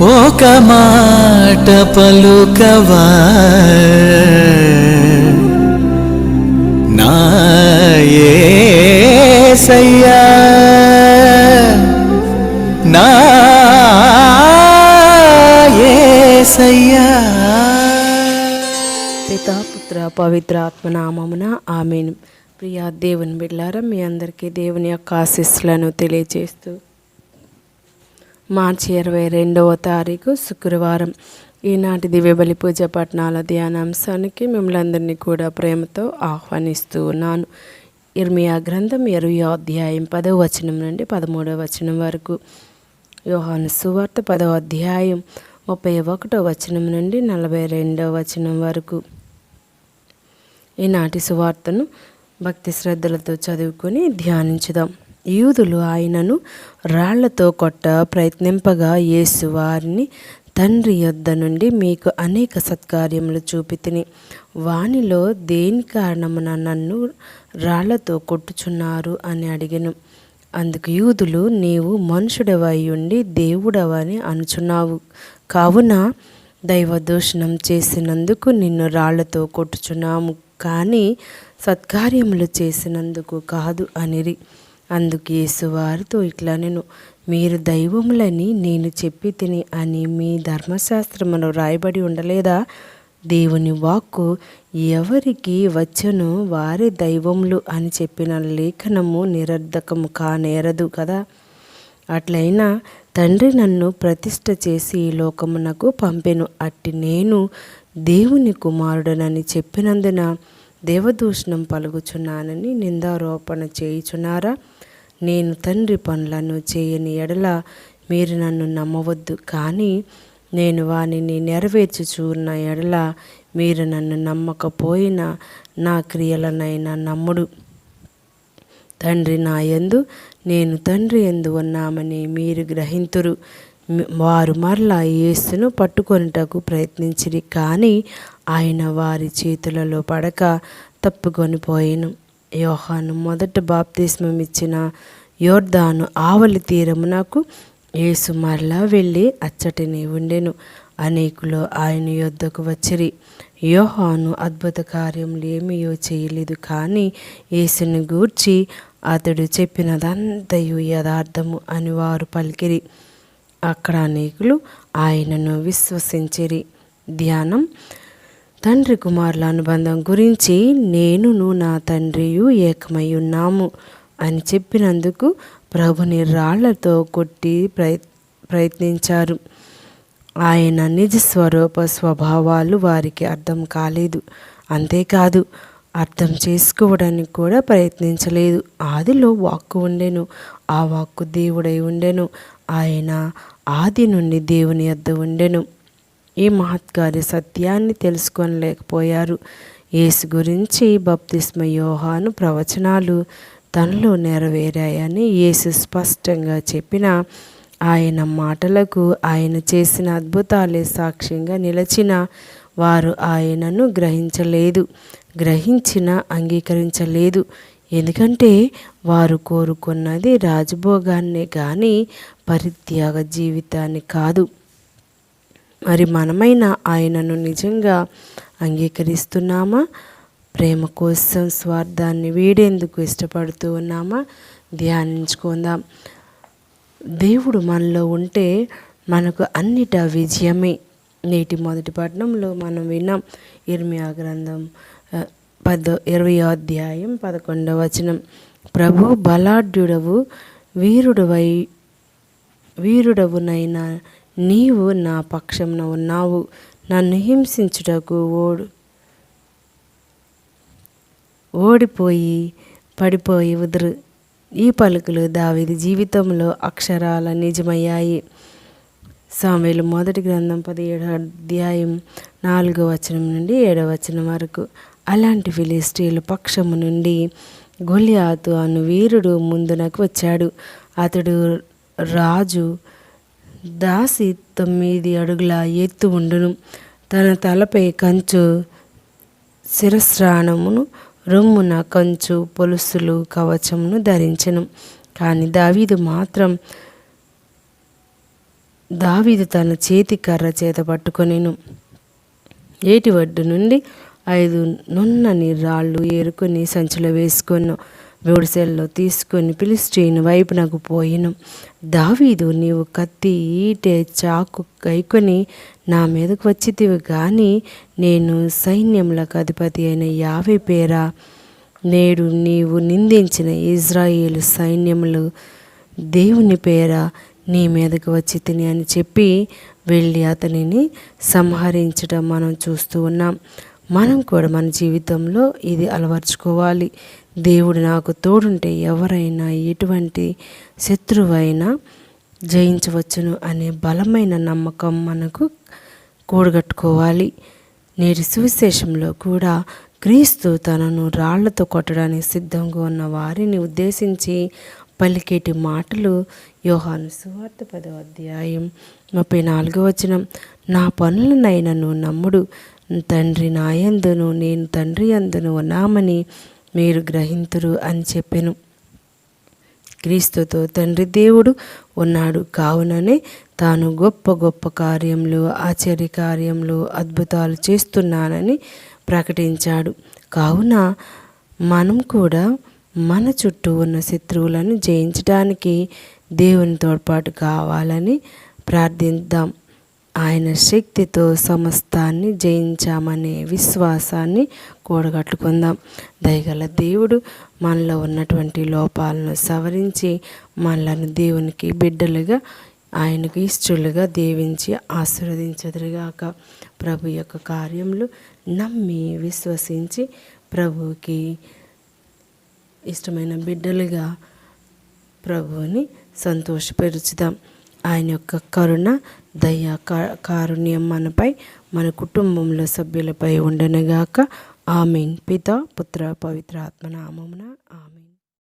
ఒక మాట పలుకవా? నాయసయ్యా నాయసయ్యా నా పుత్ర పవిత్ర ఆత్మనామమున ఆమెను. ప్రియా దేవుని బిడ్డారా మీ అందరికీ దేవుని యొక్క ఆశీస్సులను తెలియజేస్తూ మార్చి ఇరవై రెండవ తారీఖు శుక్రవారం. ఈనాటి దివ్యబలి పూజ పట్టణాల ధ్యానాంశానికి మిమ్మల్ని అందరినీ కూడా ప్రేమతో ఆహ్వానిస్తూ ఉన్నాను ఇర్మియా గ్రంథం ఇరవై అధ్యాయం పదవ వచనం నుండి పదమూడవ వచనం వరకు. యోహాను సువార్త పదవ అధ్యాయం ముప్పై ఒకటో వచనం నుండి నలభై రెండవ వచనం వరకు. ఈనాటి సువార్తను భక్తి శ్రద్ధలతో చదువుకొని ధ్యానించుదాం. యూదులు ఆయనను రాళ్ళతో కొట్ట ప్రయత్నింపగా యేసు వారిని తండ్రి యొద్ద నుండి మీకు అనేక సత్కార్యములు చూపితిని. వానిలో దేని కారణమున నన్ను రాళ్ళతో కొట్టుచున్నారు అని అడిగాను. అందుకు యూదులు నీవు మనుషుడవై ఉండి దేవుడవని అనుచున్నావు. కావున దైవదూషణం చేసినందుకు నిన్ను రాళ్ళతో కొట్టుచున్నాము. కానీ సత్కార్యములు చేసినందుకు కాదు అనిరి. అందుకు యేసు వారితో ఇట్లా నేను మీరు దైవములని నేను చెప్పి తిని అని మీ ధర్మశాస్త్రమును రాయబడి ఉండలేదా? దేవుని వాక్కు ఎవరికి వచ్చనో వారి దైవములు అని చెప్పిన లేఖనము నిరర్ధకము కానేరదు కదా? అట్లయినా తండ్రి నన్ను ప్రతిష్ట చేసి ఈ లోకమునకు పంపెను. అట్టి నేను దేవుని కుమారుడనని చెప్పినందున దేవదూషణం పలుకుచున్నానని నిందారోపణ చేయుచున్నారా? నేను తండ్రి పనులను చేయని ఎడల మీరు నన్ను నమ్మవద్దు. కానీ నేను వానిని నెరవేర్చుచున్న ఎడల మీరు నన్ను నమ్మకపోయినా నా క్రియలనైనా నమ్ముడు. తండ్రి నా యందు నేను తండ్రి ఎందు ఉన్నామని మీరు గ్రహింతురు. వారు మరలా యేసును పట్టుకొనుటకు ప్రయత్నించిరి కానీ ఆయన వారి చేతులలో పడక తప్పుకొనిపోయాను యోహాను మొదట బాప్తిస్మం ఇచ్చిన యోర్ధాను ఆవలి తీరమునకు యేసు మరలా వెళ్ళి అచ్చటిని ఉండెను. అనేకులు ఆయన యొద్దకు వచ్చిరి. యోహాను అద్భుత కార్యములు ఏమీయో చేయలేదు. కానీ యేసుని గూర్చి అతడు చెప్పినదంతయు యథార్థము అని వారు పలికిరి. అక్కడ అనేకులు ఆయనను విశ్వసించిరి. ధ్యానం తండ్రి కుమారుల అనుబంధం గురించి నేనును నా తండ్రియు ఏకమై ఉన్నాము అని చెప్పినందుకు ప్రభుని రాళ్ళతో కొట్టి ప్రయ ప్రయత్నించారు. ఆయన నిజ స్వరూప స్వభావాలు వారికి అర్థం కాలేదు. అంతేకాదు అర్థం చేసుకోవడానికి కూడా ప్రయత్నించలేదు. ఆదిలో వాక్కు ఉండెను. ఆ వాక్కు దేవుడై ఉండెను. ఆయన ఆది నుండి దేవుని యొద్ద ఉండెను. ఈ మహత్కార్య సత్యాన్ని తెలుసుకోలేకపోయారు యేసు గురించి బప్తిస్మ యోహాను ప్రవచనాలు తనలో నెరవేరాయని యేసు స్పష్టంగా చెప్పిన ఆయన మాటలకు ఆయన చేసిన అద్భుతాలే సాక్ష్యంగా నిలిచిన వారు ఆయనను గ్రహించలేదు గ్రహించిన అంగీకరించలేదు. ఎందుకంటే వారు కోరుకున్నది రాజభోగాన్నే కానీ పరిత్యాగ జీవితాన్ని కాదు. మరి మనమైన ఆయనను నిజంగా అంగీకరిస్తున్నామా? ప్రేమ కోసం స్వార్థాన్ని వీడేందుకు ఇష్టపడుతూ ఉన్నామా? ధ్యానించుకుందాం. దేవుడు మనలో ఉంటే మనకు అన్నిట విజయమే. నేటి మొదటి పట్టణంలో మనం విన్నాం ఇర్మియా గ్రంథం పదో ఇరవై అధ్యాయం పదకొండవ వచనం. ప్రభు బలాఢ్యుడవు వీరుడవై వీరుడవునైనా నీవు నా పక్షంన ఉన్నావు. నన్ను హింసించుటకు ఓడు ఓడిపోయి పడిపోయి ఉదురు. ఈ పలుకులు దావిది జీవితంలో అక్షరాల నిజమయ్యాయి. సామెలు మొదటి గ్రంథం పదిహేడు అధ్యాయం నాలుగో వచనం నుండి ఏడవ వచనం వరకు. అలాంటి ఫిలిస్టీలు పక్షము నుండి గొలియాతు అను వీరుడు ముందునకు వచ్చాడు. అతడు రాజు దాసి తొమ్మిది అడుగుల ఎత్తు ఉండును. తన తలపై కంచు శిరస్రాణమును రొమ్మున కంచు పొలుసులు కవచమును ధరించెను. కానీ దావీదు మాత్రం దావీదు తన చేతి కర్ర చేత పట్టుకొనిను. ఏటి ఒడ్డు నుండి ఐదు నున్నని రాళ్ళు ఏరుకొని సంచిలో వేసుకొను వేడిసెల్లో తీసుకొని పిలిస్టీన్ వైపునకు పోయిను. దావీదు నీవు కత్తి ఈటే చాకు కైకొని నా మీదకు వచ్చితివి కానీ నేను సైన్యములకు అధిపతి అయిన యావే పేరా? నేడు నీవు నిందించిన ఇజ్రాయేల్ సైన్యములు దేవుని పేర? నీ మీదకు వచ్చి తిని అని చెప్పి వెళ్ళి అతనిని సంహరించడం మనం చూస్తూ ఉన్నాం. మనం కూడా మన జీవితంలో ఇది అలవర్చుకోవాలి. దేవుడు నాకు తోడుంటే ఎవరైనా ఎటువంటి శత్రువైనా జయించవచ్చును అనే బలమైన నమ్మకం మనకు కూడగట్టుకోవాలి. నేటి సువిశేషంలో కూడా క్రీస్తు తనను రాళ్ళతో కొట్టడానికి సిద్ధంగా ఉన్న వారిని ఉద్దేశించి పలికేటి మాటలు యోహాను సువార్త పదో అధ్యాయం ముప్పై నాలుగో వచనం నా పనులనైనను నమ్ముడు. తండ్రి నాయందును నేను తండ్రి అందును ఉన్నామని మీరు గ్రహింతురు అని చెప్పెను. క్రీస్తుతో తండ్రి దేవుడు ఉన్నాడు. కావుననే తాను గొప్ప గొప్ప కార్యములు ఆశ్చర్య కార్యములు అద్భుతాలు చేస్తున్నానని ప్రకటించాడు. కావున మనం కూడా మన చుట్టూ ఉన్న శత్రువులను జయించడానికి దేవుని తోడ్పాటు కావాలని ప్రార్థిద్దాం. ఆయన శక్తితో సమస్తాన్ని జయించామనే విశ్వాసాన్ని కూడగట్టుకుందాం. దయగల దేవుడు మనలో ఉన్నటువంటి లోపాలను సవరించి మనలను దేవునికి బిడ్డలుగా ఆయనకు ఇష్టలుగా దీవించి ఆశీర్వదించదురుగాక. ప్రభు యొక్క కార్యములు నమ్మి విశ్వసించి ప్రభువుకి ఇష్టమైన బిడ్డలుగా ప్రభువుని సంతోషపరుచుదాం. ఆయన యొక్క కరుణ దయ కారుణ్యం మనపై మన కుటుంబంలో సభ్యులపై ఉండనుగాక. ఆమెన్. పిత పుత్ర పవిత్ర ఆత్మ నామమున ఆమెన్.